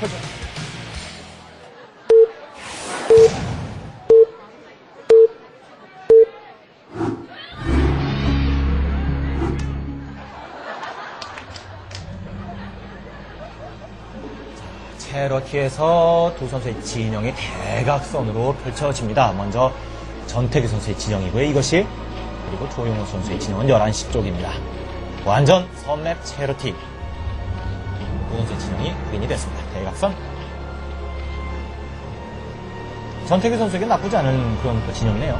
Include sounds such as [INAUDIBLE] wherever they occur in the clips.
가자. 체러티에서 두 선수의 진영이 대각선으로 펼쳐집니다. 먼저 전태기 선수의 진영이고요. 이것이 그리고 조용호 선수의 진영은 11시 쪽입니다. 완전 선맵 체러티 됐습니다. 대각선 전태기 선수에게 나쁘지 않은 그런 또 진영이네요.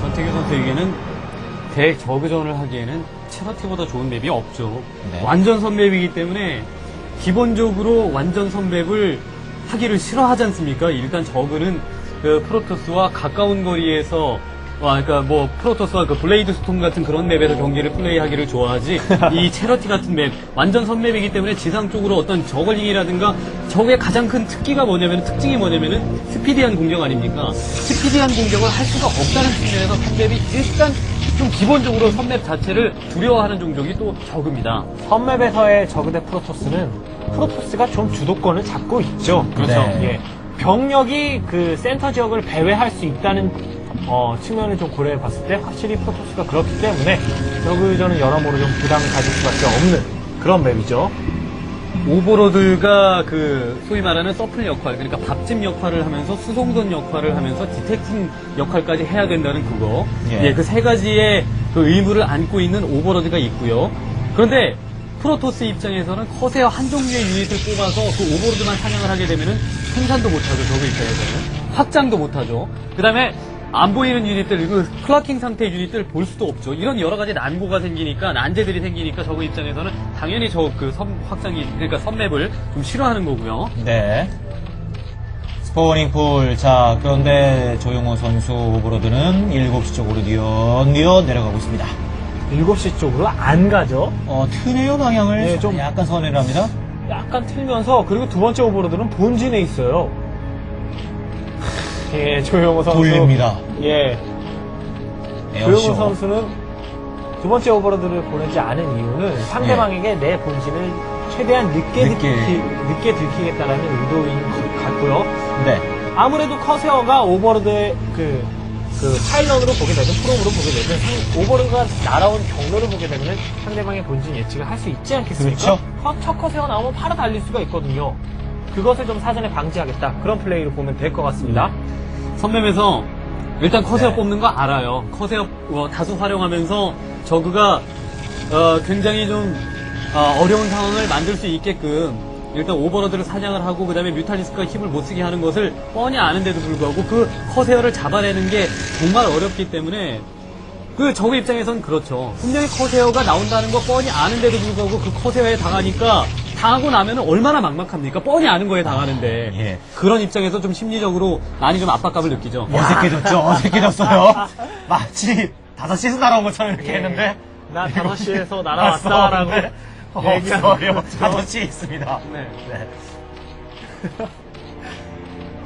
전태규 선수에게는 대저그전을 하기에는 체러티보다 좋은 맵이 없죠. 네. 완전 선맵이기 때문에 기본적으로 완전 선맵을 하기를 싫어하지 않습니까? 일단 저그는 그 프로토스와 가까운 거리에서 와, 그러니까 뭐 프로토스와 그 블레이드 스톰 같은 그런 맵에서 경기를 플레이하기를 좋아하지 [LAUGHS] 이 체러티 같은 맵 완전 선맵이기 때문에 지상 쪽으로 어떤 저글링이라든가 적의 가장 큰 특기가 뭐냐면 특징이 뭐냐면은 스피디한 공격 아닙니까? 스피디한 공격을 할 수가 없다는 측면에서 선맵이 일단 좀 기본적으로 선맵 자체를 두려워하는 종족이 또 적입니다. 선맵에서의 저그 대 프로토스는 프로토스가 좀 주도권을 잡고 있죠. 그렇죠. 예. 병력이 그 센터 지역을 배회할 수 있다는 어, 측면을 좀 고려해 봤을 때 확실히 프로토스가 그렇기 때문에 저그전은 여러모로 좀 부담을 가질 수밖에 없는 그런 맵이죠. 오버로드가 그 소위 말하는 서플 역할, 그러니까 밥집 역할을 하면서 수송선 역할을 하면서 디텍팅 역할까지 해야 된다는 그거. 예. 예, 그 세 가지의 그 의무를 안고 있는 오버로드가 있고요. 그런데 프로토스 입장에서는 커세어 한 종류의 유닛을 뽑아서 그 오버로드만 사냥을 하게 되면은 생산도 못하죠. 저그 입장에서는 확장도 못하죠. 그 다음에 안 보이는 유닛들, 그 클라킹 상태의 유닛들 볼 수도 없죠. 이런 여러 가지 난고가 생기니까, 난제들이 생기니까 저그 입장에서는 당연히 저그선 확장이, 그러니까 선맵을 좀 싫어하는 거고요. 네. 스포닝 풀. 자, 그런데 조용호 선수 오버로드는 7시 쪽으로 뛰어 내려가고 있습니다. 7시 쪽으로 안 가죠. 어, 트네어 방향을 예, 좀- 약간 선회를 합니다. 약간 틀면서 그리고 두 번째 오버로드는 본진에 있어요. 예, 조용호 선수. 돌립니다. 예. 조용호 선수는 두 번째 오버로드를 보내지 않은 이유는 상대방에게 내 본진을 최대한 늦게, 늦게. 들키, 늦게 들키겠다라는 의도인 것 같고요. 네. 아무래도 커세어가 오버로드의 그, 그 파일런으로 보게 되든 프롬으로 보게 되든 상- 오버로드가 날아온 경로를 보게 되면 상대방의 본진 예측을 할 수 있지 않겠습니까? 그렇죠. 커- 첫 커세어 나오면 바로 달릴 수가 있거든요. 그것을 좀 사전에 방지하겠다. 그런 플레이로 보면 될 것 같습니다. 선맵에서 일단 커세어 네. 뽑는 거 알아요. 커세어 어, 다수 활용하면서 저그가 어, 굉장히 좀 어, 려운 상황을 만들 수 있게끔 일단 오버로드를 사냥을 하고 그다음에 뮤탈리스크가 힘을 못 쓰게 하는 것을 뻔히 아는데도 불구하고 그 커세어를 잡아내는 게 정말 어렵기 때문에 그 저그 입장에선 그렇죠. 분명히 커세어가 나온다는 거 뻔히 아는데도 불구하고 그 커세어에 당하니까 당하고 나면 얼마나 막막합니까? 뻔히 아는 거에 당하는데 예. 그런 입장에서 좀 심리적으로 많이 좀 압박감을 느끼죠. [LAUGHS] 어색해졌죠? 어색해졌어요. [LAUGHS] 마치 5시에서 날아온 것처럼 이렇게 예. 했는데. 나 5시에서 [LAUGHS] 날아왔다라고 얘기하는 없어요. 거죠. 5시에 있습니다. 네. 네.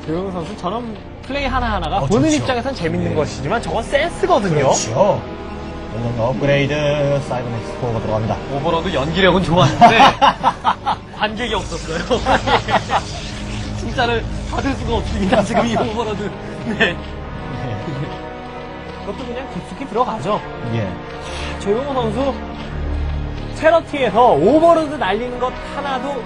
조용호 선수 저런 플레이 하나하나가 어, 보는. 입장에선 재밌는 예. 것이지만 저건 센스거든요. 그렇죠. 업그레이드 사이버넥스 코어가 들어갑니다. 오버로드 연기력은 좋았는데 [LAUGHS] 관객이 없었어요. [LAUGHS] 칭찬을 받을 수가 없습니다. 지금 이 오버로드. 네. 그것도 그냥 깊숙이 들어가죠. 예. 조용호 선수 체러티에서 오버로드 날리는 것 하나도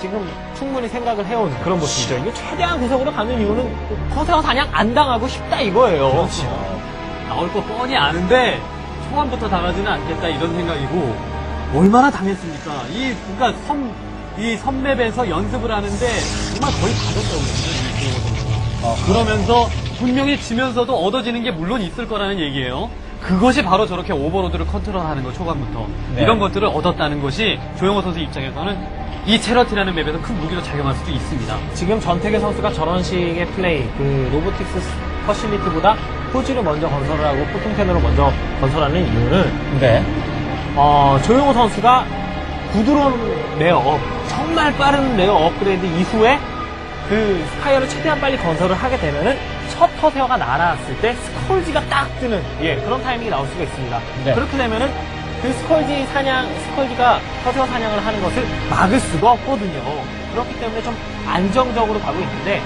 지금 충분히 생각을 해온 그런 모습이죠. 이게 최대한 구석으로 가는 이유는 커세어 사냥 안 당하고 싶다 이거예요. 그렇죠. 나올 거 뻔히 아는데 초반부터 당하지는 않겠다 이런 생각이고 얼마나 당했습니까? 이 그러니까 선, 이 선맵에서 연습을 하는데 정말 거의 받았다거든요. 이 조용호 선수가. 어, 그러면서 분명히 지면서도 얻어지는 게 물론 있을 거라는 얘기예요. 그것이 바로 저렇게 오버로드를 컨트롤하는 거 초반부터 네. 이런 것들을 얻었다는 것이 조용호 선수 입장에서는 이 체러티라는 맵에서 큰 무기로 작용할 수도 있습니다. 지금 전태계 선수가 저런 식의 플레이, 그 로보틱스 퍼실리티보다 포지를 먼저 건설을 하고 포통캐너로 먼저 건설하는 이유는 네. 어, 조용호 선수가 부드러운 레어업, 정말 빠른 레어 업그레이드 이후에 그 스파이어를 최대한 빨리 건설을 하게 되면은 첫 커세어가 날아왔을 때 스컬지가 딱 뜨는 예, 그런 타이밍이 나올 수가 있습니다. 네. 그렇게 되면은 그 스컬지 사냥, 스컬지가 커세어 사냥을 하는 것을 막을 수가 없거든요. 그렇기 때문에 좀 안정적으로 가고 있는데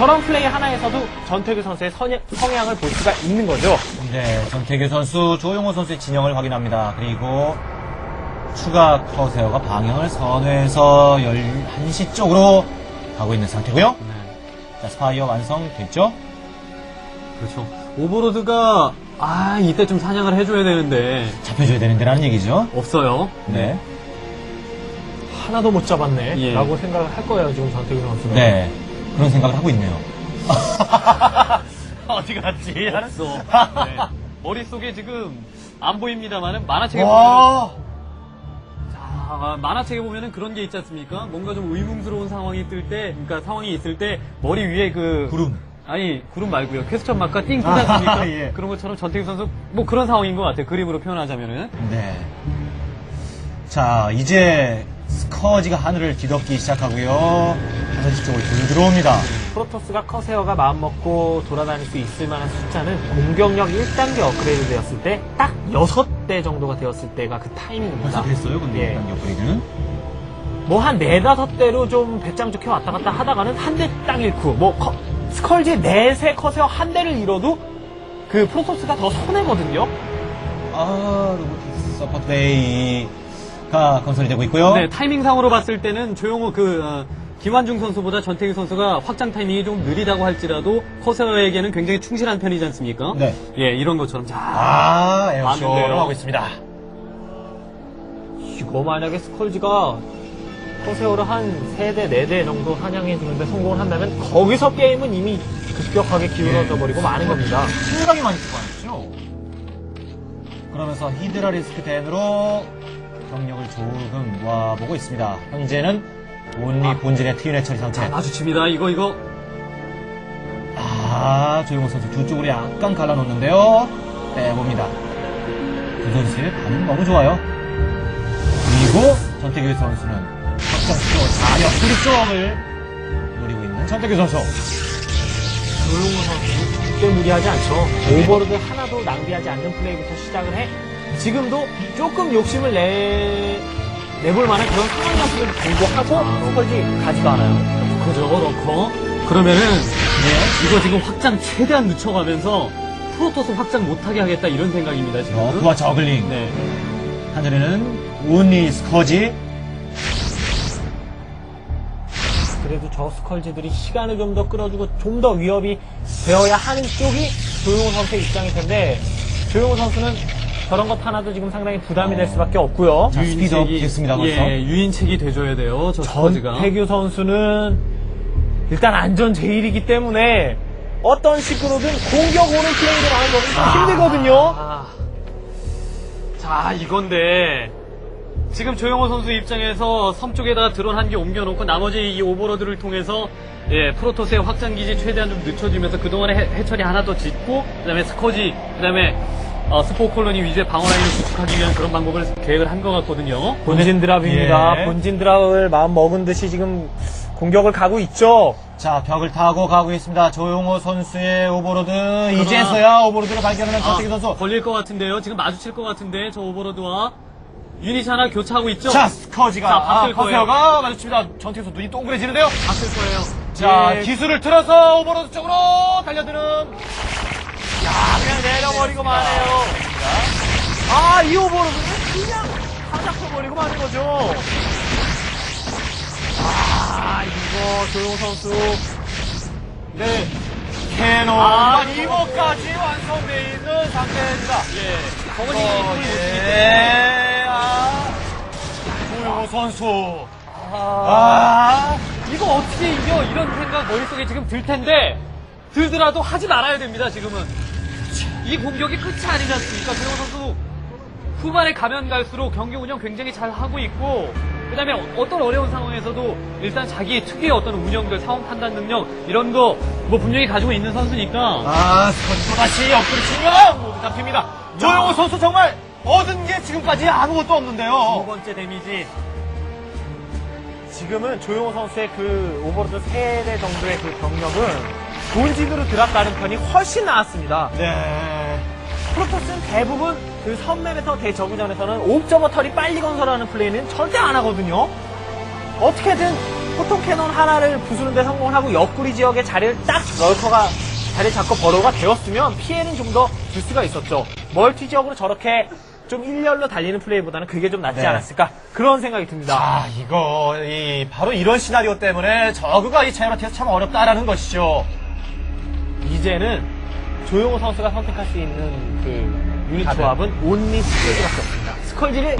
저런 플레이 하나에서도 전태규 선수의 선야- 성향을 볼 수가 있는 거죠. 네, 전태규 선수, 조용호 선수의 진영을 확인합니다. 그리고 추가 커세어가 방향을 선회해서 11시 쪽으로 가고 있는 상태고요. 네. 자, 스파이어 완성됐죠? 그렇죠. 오버로드가 아 이때 좀 사냥을 해줘야 되는데 잡혀줘야 되는데라는 얘기죠. 없어요. 네. 하나도 못 잡았네. 예. 라고 생각을 할 거예요, 지금 전태규 선수는. 네. 그런 생각을 하고 있네요. [LAUGHS] 어디 갔지? 없어. 네. [LAUGHS] 머릿속에 지금 안 보입니다만은 만화책에 보면 와! 아, 만화책에 보면은 그런 게 있지 않습니까? 뭔가 좀 의문스러운 상황이 뜰 때, 그러니까 상황이 있을 때 머리 위에 그 구름. 아니 구름 말고요. 퀘스천 마크가 띵 뜨지 않습니까? 아, [LAUGHS] 예. 그런 것처럼 전태규 선수 뭐 그런 상황인 것 같아요. 그림으로 표현하자면은. 네. 자, 이제 스커지가 하늘을 뒤덮기 시작하고요. 하늘시 쪽으로 불 들어옵니다. 프로토스가 커세어가 마음먹고 돌아다닐 수 있을 만한 숫자는 공격력 1단계 업그레이드 되었을 때 딱 6대 정도가 되었을 때가 그 타이밍입니다. 벌써 됐어요, 근데 예. 일단 업그레이드는. 뭐 한 네다섯 대로 좀 배짱 좋게 왔다 갔다 하다가는 한대땅 잃고 뭐 커- 스컬지의 넷의 커세어 한 대를 잃어도 그 프로토스가 더 손해거든요. 아, 로보틱스 서포트 베이가 건설이 되고 있고요. 네, 타이밍상으로 봤을 때는 조용호 그 어, 김환중 선수보다 전태규 선수가 확장 타이밍이 좀 느리다고 할지라도 커세어에게는 굉장히 충실한 편이지 않습니까? 네. 예, 이런 것처럼 자, 아, 에어쇼를. 하고 있습니다. 이거 만약에 스컬지가 커세어를 한 3대, 4대 정도 사냥해 주는데 성공을 한다면 거기서 게임은 이미 급격하게 기울어져 버리고 마는 겁니다. 상당히 많이 쓰고있죠 그러면서 히드라 리스크 댄으로 병력을 조금 모아보고 있습니다. 현재는 온리 본진의 트윈의 처리 상태. 마주칩니다. 이거 이거 아, 조용호 선수 두 쪽으로 약간 갈라놓는데요. 빼봅니다. 두 선수의 반응 너무 좋아요. 그리고 전태규 선수는 확장시켜 자력 수리 쪽을 노리고 있는 전태규 선수. 조용호 선수는 절대 무리하지 않죠. 오버로드 하나도 낭비하지 않는 플레이부터 시작을 해. 지금도 조금 욕심을 내, 내볼 만한 그런 상황이었음에도 불구하고 스컬지 가지도 않아요. 그죠 넣고 그러면은 네. 이거 지금 확장 최대한 늦춰가면서 프로토스 확장 못하게 하겠다 이런 생각입니다 지금. 러프와 저글링. 네. 하늘에는 온리 스커지. 그래도 저 스컬지들이 시간을 좀 더 끌어주고 좀 더 위협이 되어야 하는 쪽이 조용호 선수의 입장일 텐데 조용호 선수는 저런 것 하나도 지금 상당히 부담이 될 수밖에 없고요. 자, 스피드업 됐습니다, 벌써. 예, 유인책이 돼줘야 돼요. 저 스커지가. 전태규 선수는 일단 안전 제일이기 때문에 어떤 식으로든 공격 오는 플레이를 하는 것은 좀 힘들거든요. 아. 자, 이건데. 지금 조영호 선수 입장에서 섬 쪽에다가 드론 한 개 옮겨놓고 나머지 이 오버로드를 통해서 예, 프로토스의 확장기지 최대한 좀 늦춰주면서 그동안에 해, 해처리 하나 더 짓고 그 다음에 스커지, 그 다음에 어, 스포 콜로니 위주의 방어 라인을 구축하기 위한 그런 방법을 계획을 한 것 같거든요. 본진 드랍입니다. 예. 본진 드랍을 마음 먹은 듯이 지금 공격을 가고 있죠. 자, 벽을 타고 가고 있습니다. 조용호 선수의 오버로드. 이제서야 오버로드를 발견하는 전태규 선수. 아, 걸릴 것 같은데요. 지금 마주칠 것 같은데 저 오버로드와 유닛 하나 교차하고 있죠? 자, 스커지가, 자, 아, 바뀔 거예요. 커세어가 마주칩니다. 선수 눈이 동그래지는데요. 바뀔 거예요. 자, 예, 기술을 틀어서 오버로드 쪽으로 달려드는. 그냥 내려버리고 마네요. 아, 이 오버로드는 그냥 다 잡혀버리고 마는 거죠. 아, 이거 조용 선수. 네. 캐논 아, 이모까지 완성되어 있는 상태입니다. 예. 거머니 어, 예. 아, 조용호 선수. 아, 아, 이거 어떻게 이겨? 이런 생각 머릿속에 지금 들 텐데, 들더라도 하지 말아야 됩니다, 지금은. 이 공격이 끝이 아니지 않습니까? 조영 선수 후반에 가면 갈수록 경기 운영 굉장히 잘 하고 있고, 그 다음에 어떤 어려운 상황에서도 일단 자기 특유의 어떤 운영들, 상황 판단 능력, 이런 거 뭐 분명히 가지고 있는 선수니까. 아, 스커지 또다시 옆구리 치면 모두 잡힙니다. 조용호 선수 정말 얻은 게 지금까지 아무것도 두 없는데요. 번째 데미지. 지금은 조용호 선수의 그 오버로드 3대 정도의 그 병력은 본진으로 드랍가는 편이 훨씬 나았습니다. 네. 프로토스는 대부분 그 선맵에서 대저구전에서는 옵저버터리 빨리 건설하는 플레이는 절대 안 하거든요. 어떻게든 포통 캐논 하나를 부수는데 성공을 하고 옆구리 지역에 자리를 딱 럴커가 자리 잡고 버로가 되었으면 피해는 좀 더 줄 수가 있었죠. 멀티 지역으로 저렇게 좀 일렬로 달리는 플레이보다는 그게 좀 낫지 네. 않았을까 그런 생각이 듭니다. 아, 이거, 이, 바로 이런 시나리오 때문에 저그가 이 체이로티에서 참 어렵다라는 것이죠. 이제는 조용호 선수가 선택할 수 있는 그 유닛 답은? 조합은 온리 스컬지밖에 없습니다. 스컬지를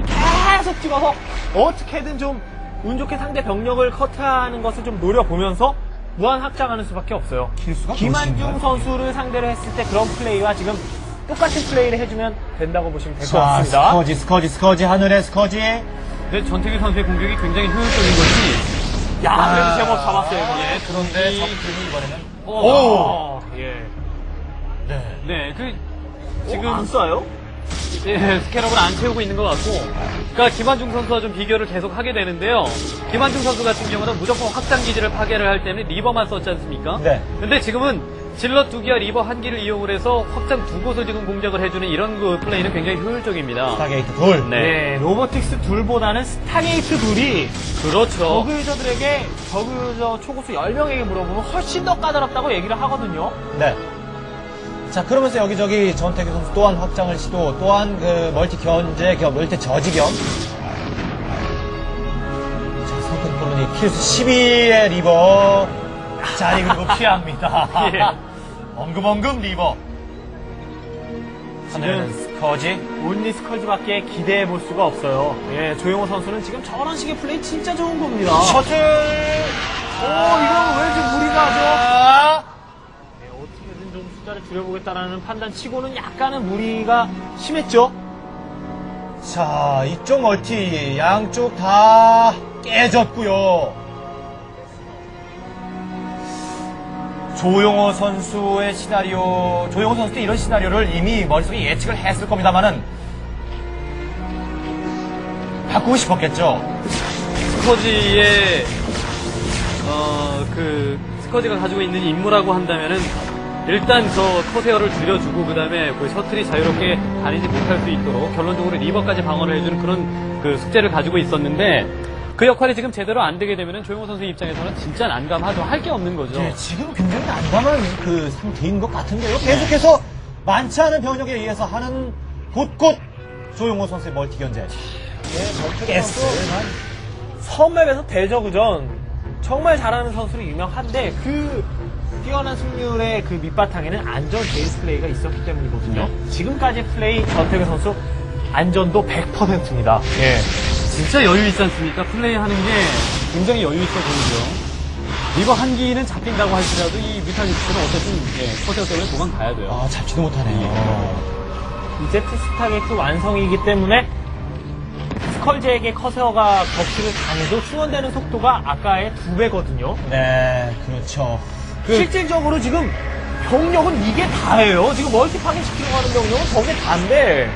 계속 찍어서 어떻게든 좀 운 좋게 상대 병력을 커트하는 것을 좀 노려보면서 무한 확장하는 수밖에 없어요. 길수가 김한중? 선수를 상대로 했을 때 그런 플레이와 지금 똑같은 플레이를 해주면 된다고 보시면 될 것 자, 같습니다. 스커지, 스커지, 스커지, 하늘의 스커지. 근데 전태규 선수의 공격이 굉장히 효율적인 것이 야, 그래도 제법 잡았어요. 이거. 예, 그런데 이- 적군이 이번에는. 오! 어, 예. 네. 네, 그 지금 지금 안 쏴요? 예, 스캐럽을 안 채우고 있는 것 같고, 그러니까 김한중 선수와 좀 비교를 계속 하게 되는데요. 김한중 선수 같은 경우는 무조건 확장 기지를 파괴를 할 때는 리버만 썼지 않습니까? 네. 근데 지금은 질럿 두 개와 리버 한 개를 이용을 해서 확장 두 곳을 지금 공략을 해주는 이런 그 플레이는 굉장히 효율적입니다. 스타게이트 둘. 네. 네, 로보틱스 둘보다는 스타게이트 둘이 그렇죠. 저그 유저들에게 저그 유저 초고수 10명에게 물어보면 훨씬 더 까다롭다고 얘기를 하거든요. 네. 자, 그러면서 여기저기 전태규 선수 또한 확장을 시도, 또한 그 멀티 견제 겸, 멀티 저지 겸. 자, 성큰 콜로니 필수 12의 리버. 자리 그리고 [LAUGHS] 피합니다. 예. 엉금엉금 리버. 하늘은 스커지. 온리 스컬즈밖에 기대해 볼 수가 없어요. 예, 조용호 선수는 지금 저런 식의 플레이 진짜 좋은 겁니다. 셔틀. 오, 이건 왠지 무리가 하죠. 아, 네, 어떻게든 좀 숫자를 줄여보겠다라는 판단 치고는 약간은 무리가 심했죠. 자, 이쪽 멀티 양쪽 다 깨졌고요. 조용호 선수의 시나리오, 조용호 선수도 이런 시나리오를 이미 머릿속에 예측을 했을 겁니다만은 바꾸고 싶었겠죠. 스커지의 어 그 스커지가 가지고 있는 임무라고 한다면은 일단 저 커세어를 줄여주고 그 다음에 그 셔틀이 자유롭게 다니지 못할 수 있도록 결론적으로 리버까지 방어를 해주는 그런 그 숙제를 가지고 있었는데 그 역할이 지금 제대로 안 되게 되면은 조용호 선수 입장에서는 진짜 난감하죠. 할 게 없는 거죠. 예, 지금 굉장히 난감한 그 상태인 것 같은데요. 계속해서 많지 않은 병력에 의해서 하는 곳곳 조용호 선수의 멀티 견제. S. 선맵에서 대저그전 정말 잘하는 선수로 유명한데 그 뛰어난 승률의 그 밑바탕에는 안전 베이스 플레이가 있었기 때문이거든요. 지금까지 플레이 전태규 선수 안전도 100%입니다. 예. 진짜 여유 있지 않습니까? 플레이하는 게 굉장히 여유 있어 보이죠. 리버 한 기는 잡힌다고 할지라도 이 뮤탈리스트는 어쨌든 예, 커세어 때문에 도망 가야 돼요. 아, 잡지도 못하네요. 이제 투스타게트 완성이기 때문에 스컬즈에게 커세어가 격수를 당해도 후원되는 속도가 아까의 두 배거든요. 네, 그렇죠. 실질적으로 지금 병력은 이게 다예요. 지금 멀티 파괴시키려고 하는 병력은 저게 다인데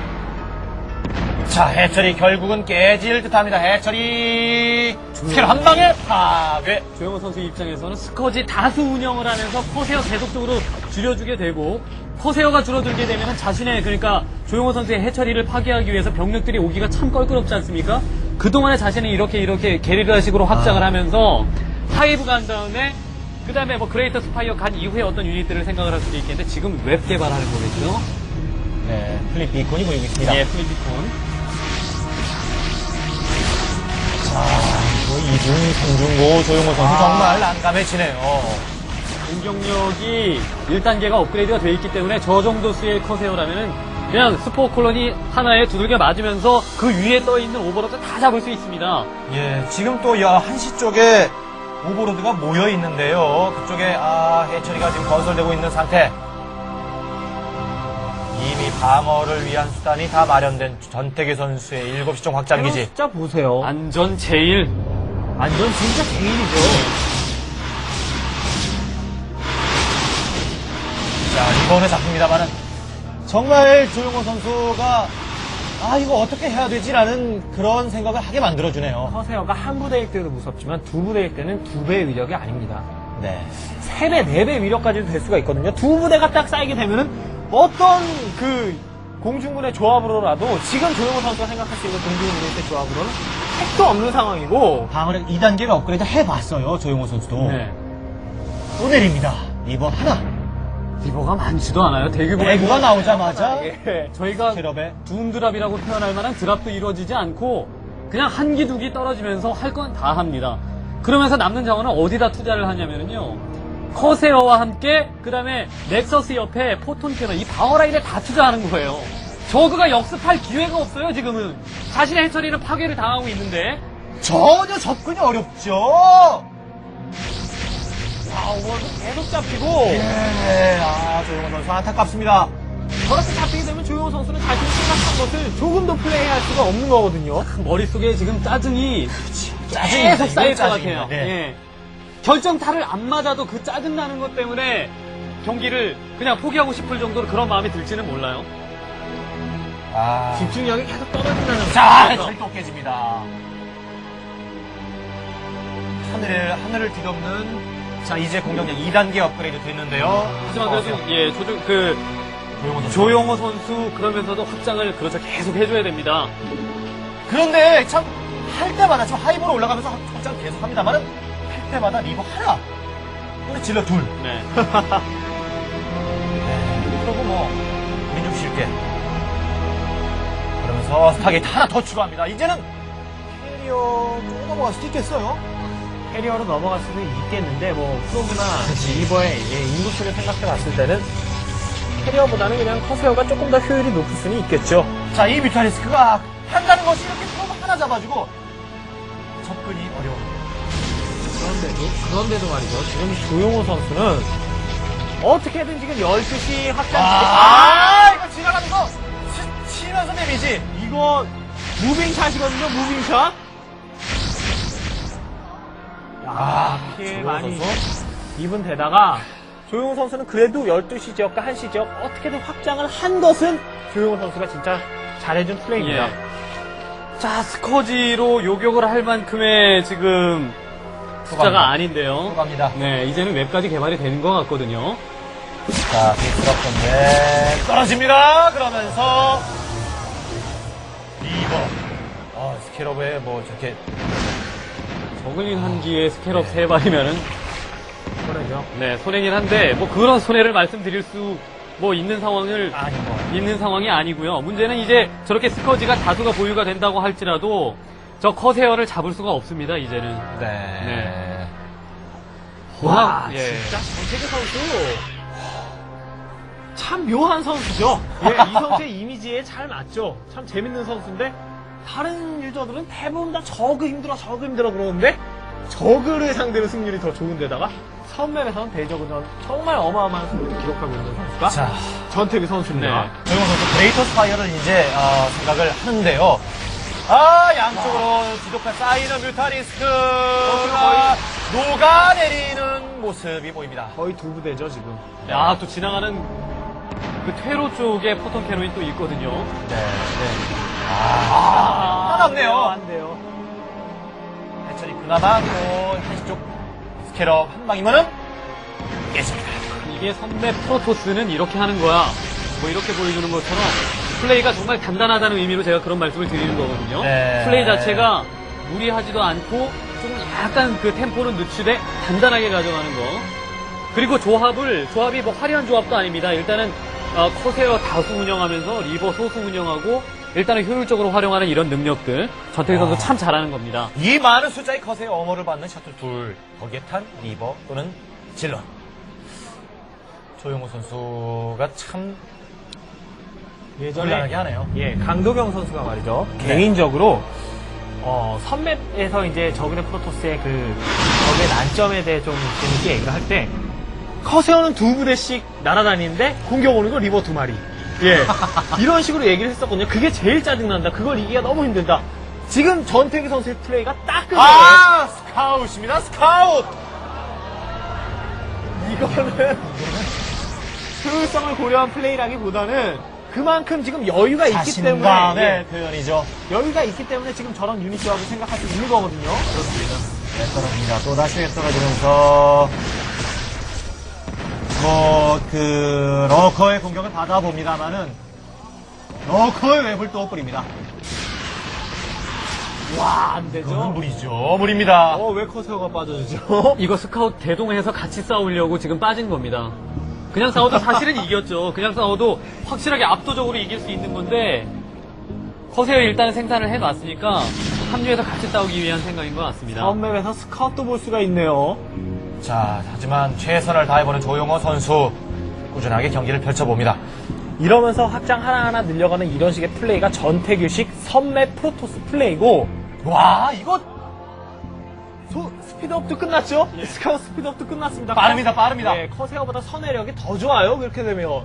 자, 해철이 결국은 깨질 듯합니다. 해철이 스킬 한 방에 파괴. 조영호 선수 입장에서는 스커지 다수 운영을 하면서 커세어 계속적으로 줄여주게 되고 커세어가 줄어들게 되면 자신의 그러니까 조영호 선수의 해처리를 파괴하기 위해서 병력들이 오기가 참 껄끄럽지 않습니까? 그동안에 자신이 이렇게 이렇게 게리라식으로 확장을 하면서 하이브 간 다음에 그 다음에 뭐 그레이터 스파이어 간 이후에 어떤 유닛들을 생각을 할 수도 있겠는데 지금 웹 개발하는 거겠죠? 네, 플립 비콘이 보이고 있습니다. 예, 플리비콘. 자, 뭐 이중, 삼중고 조용호 선수 정말 난감해지네요. 공격력이 1단계가 업그레이드가 되어 있기 때문에 저 정도 수의 커세어라면은 그냥 스포 콜론이 하나에 두들겨 맞으면서 그 위에 떠 있는 오버로드 다 잡을 수 있습니다. 예, 지금 또 야, 한시 쪽에 오버로드가 모여 있는데요. 그쪽에 아, 해철이가 지금 건설되고 있는 상태. 이미 방어를 위한 수단이 다 마련된 전태기 선수의 7시종 확장 기지. 숫자 보세요. 안전 제일 안전 진짜 제일이죠. 자, 이번에 잡힙니다만은 정말 조용호 선수가 아, 이거 어떻게 해야 되지라는 그런 생각을 하게 만들어주네요. 커세어가 한 부대일 때도 무섭지만 두 부대일 때는 두 배의 위력이 아닙니다. 네. 세 배, 네 배 위력까지도 될 수가 있거든요. 두 부대가 딱 쌓이게 되면은 어떤 그 공중군의 조합으로라도 지금 조용호 선수가 생각할 수 있는 공중군의 조합으로는 택도 없는 상황이고 방어력 2단계를 업그레이드 해봤어요. 조용호 선수도. 네. 또 내립니다. 리버 하나. 리버가 많지도 않아요. 대규모의 대구가 나오자마자 예, 저희가 캐럽에 둠 드랍이라고 표현할 만한 드랍도 이루어지지 않고 그냥 한기 두기 떨어지면서 할 건 다 합니다. 그러면서 남는 자원은 어디다 투자를 하냐면요. 커세어와 함께 그 다음에 넥서스 옆에 포톤 캐논 이 방어 라인에 다 투자하는 거예요. 저그가 역습할 기회가 없어요 지금은 자신의 해처리는 파괴를 당하고 있는데 전혀 접근이 어렵죠. 아, 오버도 계속 잡히고 예, 아 조용호 선수 안타깝습니다. 저렇게 잡히게 되면 조용호 선수는 자신이 생각한 것을 조금 더 플레이할 수가 없는 거거든요. 머릿속에 지금 짜증이 짜증이 계속. 쌓일 것 짜증이요. 같아요. 네. 예. 결정타를 안 맞아도 그 짜증 나는 것 때문에 경기를 그냥 포기하고 싶을 정도로 그런 마음이 들지는 몰라요. 아, 집중력이 계속 떨어진다는 자, 거죠. 절도 깨집니다. 하늘을 하늘을 뒤덮는 자 이제 공격력 2단계 업그레이드 됐는데요. 하지만 그래도 어, 예 조조 그 조용호 선수. 조용호 선수 그러면서도 확장을 그렇죠 계속 해줘야 됩니다. 그런데 참 할 때마다 저 하이브로 올라가면서 확장 계속 합니다만은 할 때마다 리버 하나, 근데 질러 둘. 네. [LAUGHS] 네, 그리고 뭐 우린 좀 쉴게. 그러면서 스타게이트 하나 더 추가합니다. 이제는 캐리어 좀 넘어갈 수도 있겠어요. 캐리어로 넘어갈 수도 있겠는데 뭐 프로브나 리버의 예, 인구수를 생각해 봤을 때는 캐리어보다는 그냥 커세어가 조금 더 효율이 높을 수는 있겠죠. 자, 이 뮤탈리스크가 한다는 것이 이렇게 프로브 하나 잡아주고 접근이 어려워. 그런데도 그런데도 말이죠. 지금 조용호 선수는 어떻게든 지금 12시 확장 아, 이거 지나가면서 치, 치면서 데미지. 이거 무빙샷이거든요. 무빙샷. 아, 피해 조용호 많이 선수. 입은 데다가 조용호 선수는 그래도 12시 지역과 1시 지역 어떻게든 확장을 한 것은 조용호 선수가 진짜 잘해준 플레이입니다. 예. 자 스커지로 요격을 할 만큼의 지금 숫자가 수고합니다. 아닌데요. 들어갑니다. 네 이제는 웹까지 개발이 되는 것 같거든요. 자, 디스럽던데 떨어집니다. 그러면서 리버. 아, 스케럽에 뭐 저렇게 저글링 한 기에 스캐럽 세 발이면은 그러죠. 네 손해긴 한데 뭐 그런 손해를 말씀드릴 수 뭐 있는 상황을 아닌 것 같아요. 있는 상황이 아니고요. 문제는 이제 저렇게 스커지가 다수가 보유가 된다고 할지라도 저 커세어를 잡을 수가 없습니다. 이제는 네. 네. 와, 워낙, 예. 진짜 전태규 선수 참 묘한 선수죠. 예, 이 선수의 이미지에 잘 맞죠. 참 재밌는 선수인데 다른 유저들은 대부분 다 저그 힘들어, 저그 힘들어 그러는데 저그를 상대로 승률이 더 좋은데다가 선맵에서는 대저그전 정말 어마어마한 승률을 기록하고 있는 선수가 자, 전태규 선수입니다. 네. 조용호 선수 그레이터 스파이어를 이제 어, 생각을 하는데요. 아, 양쪽으로 지독한 사이는 뮤타리스크가 녹아내리는 모습이 보입니다. 거의 두 부대죠 지금. 야, 또 지나가는 그 퇴로 쪽에 포톤 캐논이 또 있거든요. 네, 네. 아, 하나 남네요. 안 돼요. 해철이 그나마 뭐 한시 쪽 스캐럽 한 방이면은 깨집니다. 이게 선배 프로토스는 이렇게 하는 거야. 뭐 이렇게 보여주는 것처럼 플레이가 정말 단단하다는 의미로 제가 그런 말씀을 드리는 거거든요. 네. 플레이 자체가 무리하지도 않고 좀 약간 그 템포는 늦추되 단단하게 가져가는 거. 그리고 조합을 조합이 뭐 화려한 조합도 아닙니다. 일단은 어, 커세어 다수 운영하면서 리버 소수 운영하고 일단은 효율적으로 활용하는 이런 능력들 전태기 선수 참 잘하는 겁니다. 이 많은 숫자의 컷의 어머를 받는 셔틀 둘 거기에 탄 리버 또는 질런 조용호 선수가 참 예전에 곤란하게 하네요. 예, 강도경 선수가 말이죠. 네. 개인적으로 어, 선맵에서 이제 저그네 프로토스의 그 적의 난점에 대해 좀 재밌게 얘기를 할 때 커세어는 두 부대씩 날아다니는데 공격 오는 거 리버 두 마리. 예. [LAUGHS] 이런 식으로 얘기를 했었거든요. 그게 제일 짜증난다. 그걸 이기기가 너무 힘들다. 지금 전태기 선수의 플레이가 딱 그거예요. 아 스카웃입니다 스카웃 이거는 효율성을 고려한 플레이라기보다는 그만큼 지금 여유가 있기 때문에 자신감의 예, 표현이죠. 여유가 있기 때문에 지금 저런 유닛 조합을 생각할 수 있는 거거든요. 네, 떨어집니다. 또 다시 떨어지면서 뭐 그 러커의 공격을 받아봅니다만은 러커의 웹을 또 뿌립니다. 와, 안 되죠? 물이죠. 물입니다. 어, 왜 커세어가 빠져주죠? [LAUGHS] 이거 스카웃 대동해서 같이 싸우려고 지금 빠진 겁니다. 그냥 싸워도 사실은 이겼죠. 그냥 싸워도 확실하게 압도적으로 이길 수 있는 건데 커세어 일단 생산을 해놨으니까 합류해서 같이 싸우기 위한 생각인 것 같습니다. 다음 맵에서 스카웃도 볼 수가 있네요. 자, 하지만 최선을 다해보는 조용호 선수 꾸준하게 경기를 펼쳐봅니다. 이러면서 확장 하나하나 늘려가는 이런 식의 플레이가 전태규식 선맵 프로토스 플레이고 와, 이거 소- 스피드업도 끝났죠? 스카웃 스피드업도 끝났습니다. 빠릅니다, 빠릅니다. 네, 커세어보다 선회력이 더 좋아요. 그렇게 되면.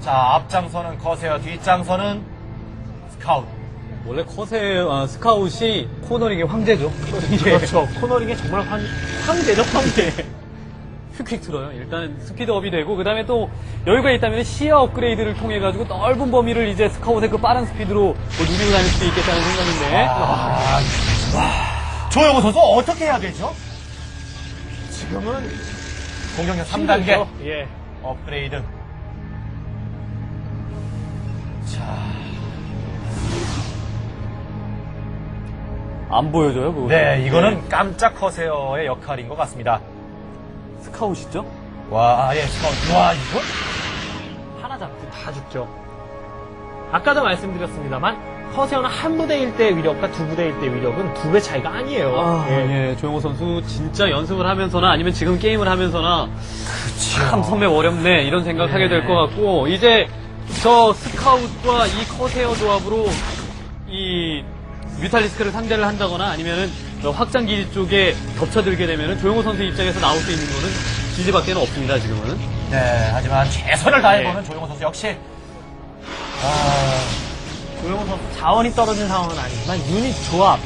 자, 앞장서는 커세어, 뒷장서는 스카웃. 원래 커세어 아, 스카웃이 코너링의 황제죠. [LAUGHS] 그렇죠. 코너링에 정말 황, 황제죠, 황제. 휙휙 틀어요. 일단 스피드업이 되고 그다음에 또 여유가 있다면 시야 업그레이드를 통해 가지고 넓은 범위를 이제 스카웃의 그 빠른 스피드로 뭐 누리고 다닐 수도 있겠다는 생각인데 아, 조용호 선수 어떻게 해야 되죠? 지금은 공격력 3단계 힘들죠. 예. 업그레이드. 자, 안 보여줘요. 그거. 네, 이거는 깜짝 커세어의 역할인 것 같습니다. 스카웃이죠. 와, 예, 스카웃. 와, 이거? 하나 잡고 다 죽죠. 아까도 말씀드렸습니다만 커세어는 한 부대일 때 위력과 두 부대일 때 위력은 두 배 차이가 아니에요. 아, 예. 예, 조영호 선수 진짜 연습을 하면서나 아니면 지금 게임을 하면서나 참 선배 어렵네 이런 생각하게 될것 같고 이제 저 스카웃과 이 커세어 조합으로 이 뮤탈리스크를 상대를 한다거나 아니면은 저 확장 기지 쪽에 덮쳐들게 되면은 조영호 선수 입장에서 나올 수 있는 거는 기지밖에는 없습니다 지금은. 네, 하지만 최선을 다해보는 조용호 선수 역시. 아, 조영호 선수 자원이 떨어진 상황은 아니지만 유닛 조합,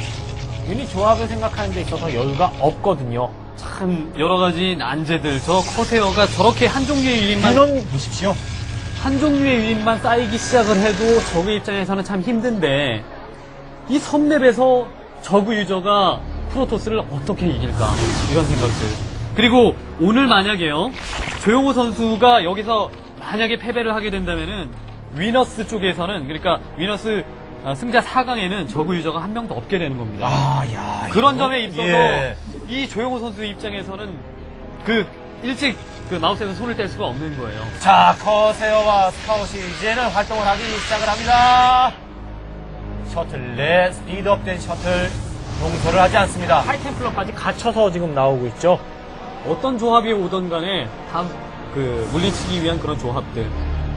유닛 조합을 생각하는 데 있어서 여유가 없거든요. 참 여러 가지 난제들 저 커세어가 저렇게 한 종류의 유닛만 물론 보십시오. 한 종류의 유닛만 쌓이기 시작을 해도 저그 입장에서는 참 힘든데 이 선맵에서 저그 유저가 프로토스를 어떻게 이길까 이런 생각들 그리고 오늘 만약에요 조용호 선수가 여기서 만약에 패배를 하게 된다면은 위너스 쪽에서는 그러니까 위너스 아, 승자 4강에는 저그 유저가 한 명도 없게 되는 겁니다 아, 야. 그런 이거- 점에 있어서 예. 이 조용호 선수 입장에서는 그 일찍 그 마우스에서 손을 뗄 수가 없는 거예요 자, 커세어와 스카웃이 이제는 활동을 하기 시작을 합니다. 셔틀 내 스피드업된 셔틀 용서를 하지 않습니다. 하이템플러까지 갇혀서 지금 나오고 있죠. 어떤 조합이 오던 간에 다그 물리치기 위한 그런 조합들.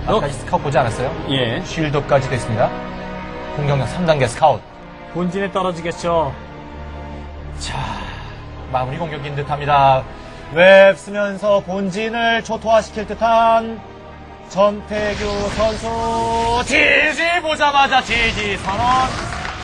어, 아까 스카웃 보지 않았어요? 예. 쉴드까지 됐습니다. 공격력 3단계 스카웃. 본진에 떨어지겠죠. 자, 마무리 공격인 듯 합니다. 웹 쓰면서 본진을 초토화시킬 듯한 전태규 선수. 지지 보자마자 지지 선언.